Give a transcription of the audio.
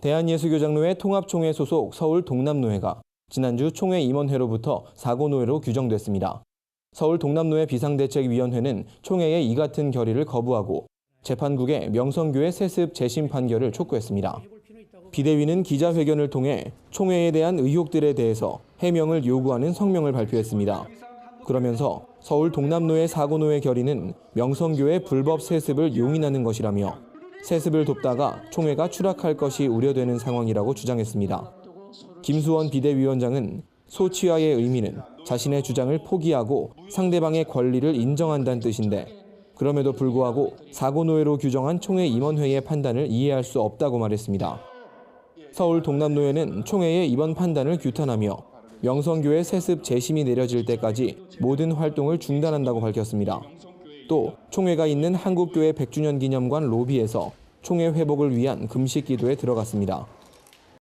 대한예수교장로회 통합총회 소속 서울 동남노회가 지난주 총회 임원회로부터 사고노회로 규정됐습니다. 서울 동남노회 비상대책위원회는 총회의 이 같은 결의를 거부하고 재판국의 명성교회 세습 재심 판결을 촉구했습니다. 비대위는 기자회견을 통해 총회에 대한 의혹들에 대해서 해명을 요구하는 성명을 발표했습니다. 그러면서 서울 동남노회 사고노회 결의는 명성교회 불법 세습을 용인하는 것이라며 세습을 돕다가 총회가 추락할 것이 우려되는 상황이라고 주장했습니다. 김수원 비대위원장은 소치와의 의미는 자신의 주장을 포기하고 상대방의 권리를 인정한다는 뜻인데 그럼에도 불구하고 사고노회로 규정한 총회 임원회의 판단을 이해할 수 없다고 말했습니다. 서울 동남노회는 총회의 이번 판단을 규탄하며 명성교회 세습 재심이 내려질 때까지 모든 활동을 중단한다고 밝혔습니다. 또 총회가 있는 한국교회 100주년 기념관 로비에서 총회 회복을 위한 금식 기도에 들어갔습니다.